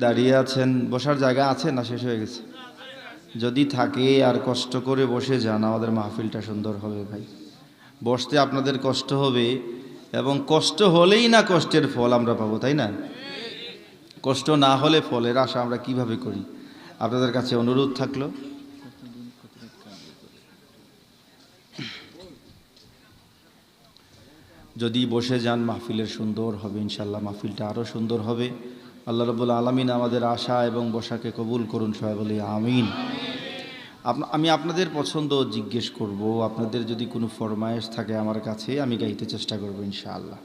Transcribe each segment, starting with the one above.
দাঁড়িয়ে আছেন, বসার জায়গা আছে না শেষ হয়ে গেছে? যদি থাকে আর কষ্ট করে বসে যান, আমাদের মাহফিলটা সুন্দর হবে ভাই। বসতে আপনাদের কষ্ট হবে এবং কষ্ট হলেই না কষ্টের ফল আমরা পাবো, তাই না? কষ্ট না হলে ফলের আশা আমরা কীভাবে করি? আপনাদের কাছে অনুরোধ থাকল? যদি বসে যান, মাহফিলের সুন্দর হবে, ইনশাল্লাহ মাহফিলটা আরও সুন্দর হবে। আল্লাহ রবুল আলমিন আমাদের আশা এবং বসাকে কবুল করুন, সবাই বলি আমিন। আমি আপনাদের পছন্দ জিজ্ঞেস করব, আপনাদের যদি কোনো ফরমায়েশ থাকে আমার কাছে, আমি গাইতে চেষ্টা করব ইনশাআল্লাহ।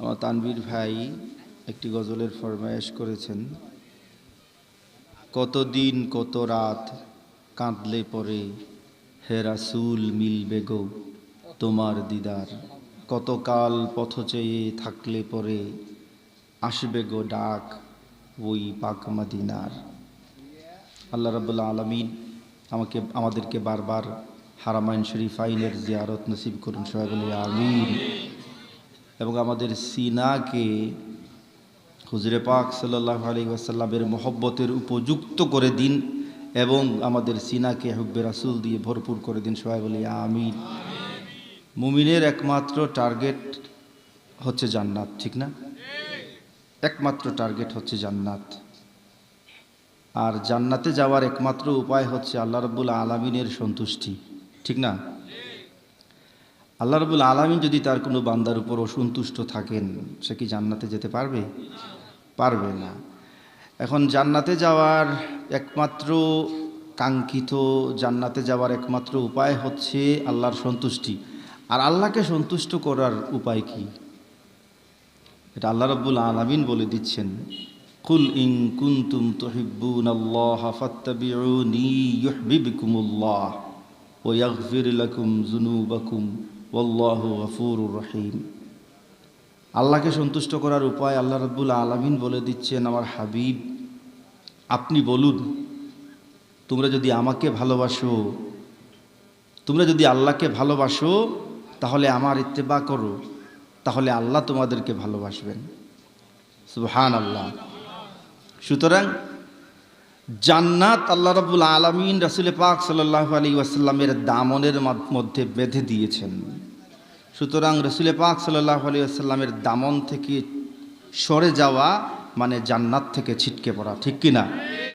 আমার তানবীর ভাই একটি গজলের ফরমায়েশ করেছেন। কতদিন কত রাত কাঁদলে পরে, হে রাসুল, মিলবে গো তোমার দিদার। কতকাল পথ চেয়ে থাকলে পরে, আসবে গো ডাক ওই পাক মাদিনার। আল্লাহ রাবুল্লাহ আলমিন আমাকে, আমাদেরকে বারবার হারামাইন শরীফ আইনের জিয়ারত নসিব করুন, সবাই বলে আমিন। এবং আমাদের সিনাকে হুজুরে পাক সাল্লাহ আলী ওয়াসাল্লামের মহব্বতের উপযুক্ত করে দিন এবং আমাদের সিনাকে হুব্বে রাসুল দিয়ে ভরপুর করে দিন, সবাই বলি আমিন। মুমিনের একমাত্র টার্গেট হচ্ছে জান্নাত, ঠিক না? একমাত্র টার্গেট হচ্ছে জান্নাত। আর জান্নাতে যাওয়ার একমাত্র উপায় হচ্ছে আল্লাহ রব্বুল আলমিনের সন্তুষ্টি, ঠিক না? আল্লাহ রবুল আলমিন যদি তার কোনো বান্দার উপর অসন্তুষ্ট থাকেন, সে কি জান্নাতে যেতে পারবে? পারবে না। এখন জান্নাতে যাওয়ার একমাত্র কাঙ্ক্ষিত জান্নাতে যাওয়ার একমাত্র উপায় হচ্ছে আল্লাহর সন্তুষ্টি। আর আল্লাহকে সন্তুষ্ট করার উপায় কি? এটা আল্লাহ রব্বুল আলমিন বলে দিচ্ছেন, কুল ইং কুন্তুম তহিব্বুন আল্লাহ ফাত্তাবিউনি ইউহবিবকুমুল্লাহ ও ইয়াগফির লাকুম জুনুবাকুম ওয়াল্লাহু গফুরুর রহিম। আল্লাহকে সন্তুষ্ট করার উপায় আল্লাহ রব্বুল আলমিন বলে দিচ্ছেন, আমার হাবিব, আপনি বলুন, তোমরা যদি আমাকে ভালোবাসো, তোমরা যদি আল্লাহকে ভালোবাসো, তাহলে আমার ইত্তেবা করো, তাহলে আল্লাহ তোমাদেরকে ভালোবাসবেন। সুবহান আল্লাহ সুতরাং জান্নাত আল্লাহ রাবুল আলমিন রাসুল পাক সাল্লাহ আলী ওয়াসাল্লামের দামনের মধ্যে বেঁধে দিয়েছেন। সুতরাং রসুল পাক সাল্লাহ আলী আসাল্লামের দামন থেকে সরে যাওয়া মানে জান্নাত থেকে ছিটকে পড়া, ঠিক কি না